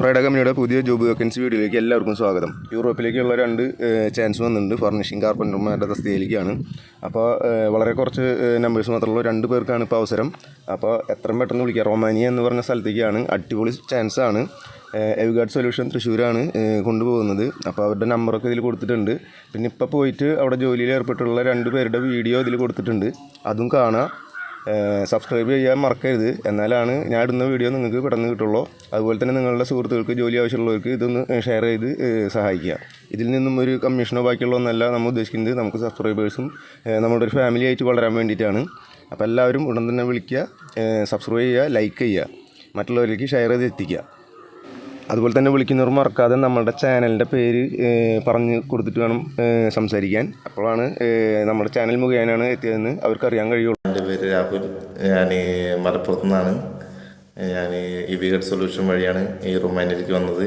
ഫ്രൈഡ കമ്പനിയുടെ പുതിയ job vacancy വീഡിയോയിലേക്ക് എല്ലാവർക്കും സ്വാഗതം. യൂറോപ്പിലേക്കുള്ള രണ്ട് ചാൻസ് വന്നിട്ടുണ്ട്. ഫർണിഷിംഗ് കാർപ്പന്റർമാരുടെ തസ്തികയിലേക്കാണ്. അപ്പോൾ വളരെ കുറച്ച് നമ്പേഴ്സ് മാത്രമുള്ള. രണ്ട് പേർക്കാണ് ഇപ്പോൾ അവസരം. അപ്പോൾ എത്രയും പെട്ടെന്ന് വിളിക്കുക റൊമാനിയ എന്ന് പറഞ്ഞ സ്ഥലത്തേക്കാണ്. അടിപൊളി ചാൻസ് ആണ്. എവിഗാർഡ് സൊല്യൂഷൻ തൃശ്ശൂരാണ് കൊണ്ടുപോകുന്നത്. അപ്പോൾ അവരുടെ നമ്പറൊക്കെ ഇതിൽ കൊടുത്തിട്ടുണ്ട്. പിന്നെ ഇപ്പോൾ പോയിട്ട് അവിടെ ജോലിയിൽ ഏർപ്പെട്ടുള്ള രണ്ട് പേരുടെ വീഡിയോ ഇതിൽ കൊടുത്തിട്ടുണ്ട്. അതും കാണാം. സബ്സ്ക്രൈബ് ചെയ്യാൻ മറക്കരുത്. എന്നാലാണ് ഞാൻ ഇടുന്ന വീഡിയോ നിങ്ങൾക്ക് പെട്ടെന്ന് കിട്ടുള്ളൂ. അതുപോലെ തന്നെ നിങ്ങളുടെ സുഹൃത്തുക്കൾക്ക് ജോലി ആവശ്യമുള്ളവർക്ക് ഇതൊന്ന് ഷെയർ ചെയ്ത് സഹായിക്കുക. ഇതിൽ നിന്നും ഒരു കമ്മീഷനോ ബാക്കിയുള്ള ഒന്നല്ല നമ്മൾ ഉദ്ദേശിക്കുന്നത്. നമുക്ക് സബ്സ്ക്രൈബേഴ്സും നമ്മുടെ ഒരു ഫാമിലി ആയിട്ട് വളരാൻ വേണ്ടിയിട്ടാണ്. അപ്പോൾ എല്ലാവരും ഉടൻ തന്നെ വിളിക്കുക സബ്സ്ക്രൈബ് ചെയ്യുക ലൈക്ക് ചെയ്യുക. മറ്റുള്ളവരിലേക്ക് ഷെയർ ചെയ്ത് എത്തിക്കുക. അതുപോലെ തന്നെ വിളിക്കുന്നവർ മറക്കാതെ നമ്മുടെ ചാനലിന്റെ പേര് പറഞ്ഞ് കൊടുത്തിട്ട് വേണം സംസാരിക്കാൻ. അപ്പോഴാണ് നമ്മുടെ ചാനൽ മുഖേനയാണ് എത്തിയതെന്ന് അവർക്കറിയാൻ കഴിയുള്ളൂ. രാഹുൽ ഞാൻ മലപ്പുറത്തു നിന്നാണ് ഞാൻ ഈ വിഗഡ് സൊല്യൂഷൻ വഴിയാണ് ഈ റൊമാനിയയിലേക്ക് വന്നത്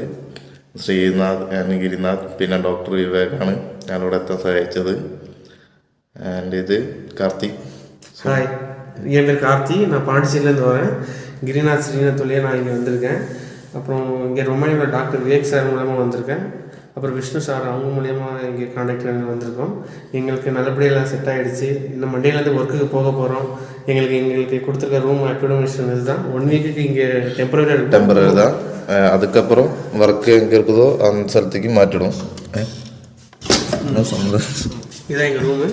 ശ്രീനാഥ് ഞാൻ ഗിരിനാഥ് പിന്നെ ഡോക്ടർ വിവേകാണ് ഞാനിവിടെ എത്താൻ സഹായിച്ചത് എൻ്റെ இது கார்த்திக் ஹாய் என் பேர் கார்த்தி நான் பாண்டிச்சேரியிலேருந்து வரேன் கிரிநாத் ஸ்ரீநாத் வழியாக நான் இங்கே வந்திருக்கேன் அப்புறம் இங்கே ரொமானியோட டாக்டர் விவேக் சார் மூலமாக வந்திருக்கேன் அப்புறம் விஷ்ணு சார் அவங்க மூலியமா இங்கே காண்டாக்ட் வந்திருக்கோம் எங்களுக்கு நல்லபடியாக எல்லாம் செட் ஆகிடுச்சு இன்னும் மண்டேலேருந்து ஒர்க்குக்கு போக போகிறோம் எங்களுக்கு எங்களுக்கு கொடுத்துருக்க ரூம் அக்கோமடேஷன் இதுதான் ஒன் வீக்குக்கு இங்கே டெம்பரரி இருக்கும் டெம்பரரி தான் அஹ் அதுக்கப்புறம் ஒர்க்கு எங்கே இருக்குதோ அந்த സ്ഥലത്തേക്ക് മാറ്റിടും ഏഹ്? എന്നാ സംഭവം? இதான் எங்கள் ரூமு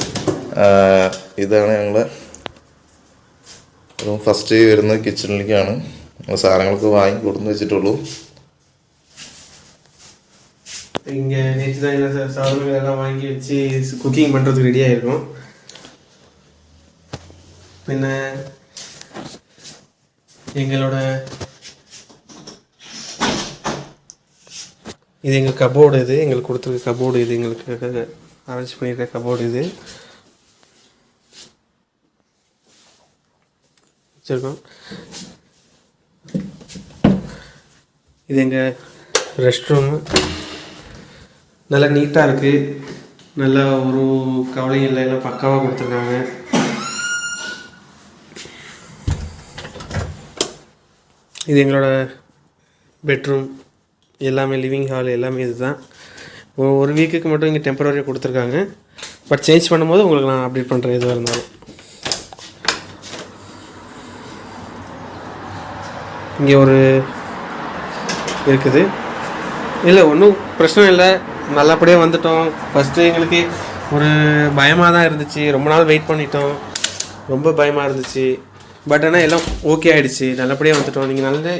ആഹ് ഇതാണ് ഞങ്ങളെ റൂം ഫസ്റ്റ് വരുന്നത് കിച്ചണിലേക്കാണ് സാധനങ്ങളൊക്കെ വാങ്ങി കൊടുന്ന് വെച്ചിട്ടുള്ളൂ இங்கே நேற்று தான் என்ன சார் சாதனங்கள் எல்லாம் வாங்கி வச்சு குக்கிங் பண்ணுறதுக்கு ரெடியாக இருக்கும் பின்ன எங்களோட இது எங்கள் கபோர்டு இது எங்களுக்கு கொடுத்துருக்க கபோர்டு இது எங்களுக்கு அரேஞ்ச் பண்ணியிருக்க கபோர்டு இது. வச்சுருக்கோம். இது எங்கள் ரெஸ்ட் ரூமு நல்லா நீட்டாக இருக்குது நல்லா ஒரு கவலையும் இல்லை எல்லாம் பக்காவாக கொடுத்துருக்காங்க. இது எங்களோட பெட்ரூம் எல்லாமே லிவிங் ஹால் எல்லாமே இதுதான். ஒ- ஒரு வீக்குக்கு மட்டும் இங்கே டெம்பரரியாக கொடுத்துருக்காங்க. பட் சேஞ்ச் பண்ணும்போது உங்களுக்கு நான் அப்டேட் பண்ணுறேன் எதுவாக இருந்தாலும். இங்கே ஒரு இருக்குது. இல்லை ஒன்றும் பிரச்சனை இல்லை. நல்லபடியாக வந்துட்டோம் ஃபஸ்ட்டு எங்களுக்கு ஒரு பயமாக தான் இருந்துச்சு ரொம்ப நாள் வெயிட் பண்ணிட்டோம் ரொம்ப பயமாக இருந்துச்சு பட் ஆனால் எல்லாம் ஓகே ஆயிடுச்சு நல்லபடியாக வந்துட்டோம் நீங்கள் நல்ல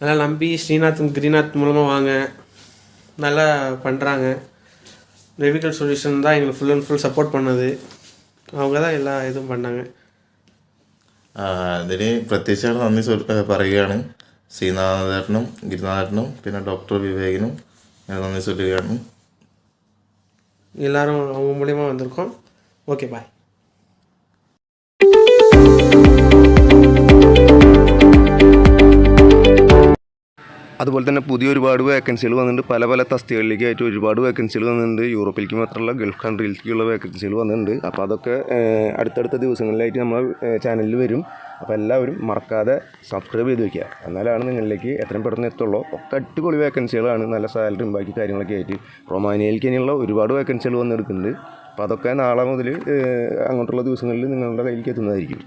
நல்லா நம்பி ஸ்ரீநாத் கிரிநாத் மூலமாக வாங்க நல்லா பண்ணுறாங்க ரெவிகல் சொல்யூஷன் தான் எங்களுக்கு ஃபுல் அண்ட் ஃபுல் சப்போர்ட் பண்ணது அவங்க தான் எல்லா இதுவும் பண்ணாங்க ആഹ് ഇതിന് പ്രത്യേകിച്ചാണ് നന്ദി സ്വ- ഏഹ് പറയുകയാണ് ശ്രീനാഥേട്ടനും ഗിരിനാഥേട്ടനും പിന്നെ ഡോക്ടർ വിവേകിനും எல்லாமே சொல்லியிருக்காங்க எல்லோரும் அவங்க மூலியமாக வந்திருக்கோம். ஓகே பாய் അതുപോലെ തന്നെ പുതിയ ഒരുപാട് വേക്കൻസികൾ വന്നിട്ടുണ്ട്. പല പല തസ്തികളിലേക്കായിട്ട് ഒരുപാട് വേക്കൻസികൾ വന്നിട്ടുണ്ട്. യൂറോപ്പിലേക്ക് മാത്രമല്ല ഗൾഫ് കൺട്രീസിലേക്കുള്ള വേക്കൻസികൾ വന്നിട്ടുണ്ട്. അപ്പോൾ അതൊക്കെ അടുത്തടുത്ത ദിവസങ്ങളിലായിട്ട് നമ്മൾ ചാനലിൽ വരും. അപ്പോൾ എല്ലാവരും മറക്കാതെ സബ്സ്ക്രൈബ് ചെയ്ത് വയ്ക്കുക എന്നാലാണ് നിങ്ങളിലേക്ക് എത്രയും പെട്ടെന്ന് എത്തുള്ളൂ. ഒക്കെ അടിപൊളി വേക്കൻസികളാണ് നല്ല സാലറിയും ബാക്കി കാര്യങ്ങളൊക്കെ ആയിട്ട്. റൊമാനിയയിലേക്ക് ഇനിയുള്ള ഒരുപാട് വേക്കൻസികൾ വന്നെടുക്കുന്നുണ്ട്. അപ്പോൾ അതൊക്കെ നാളെ മുതൽ അങ്ങോട്ടുള്ള ദിവസങ്ങളിൽ നിങ്ങളുടെ കയ്യിലേക്ക് എത്തുന്നതായിരിക്കും.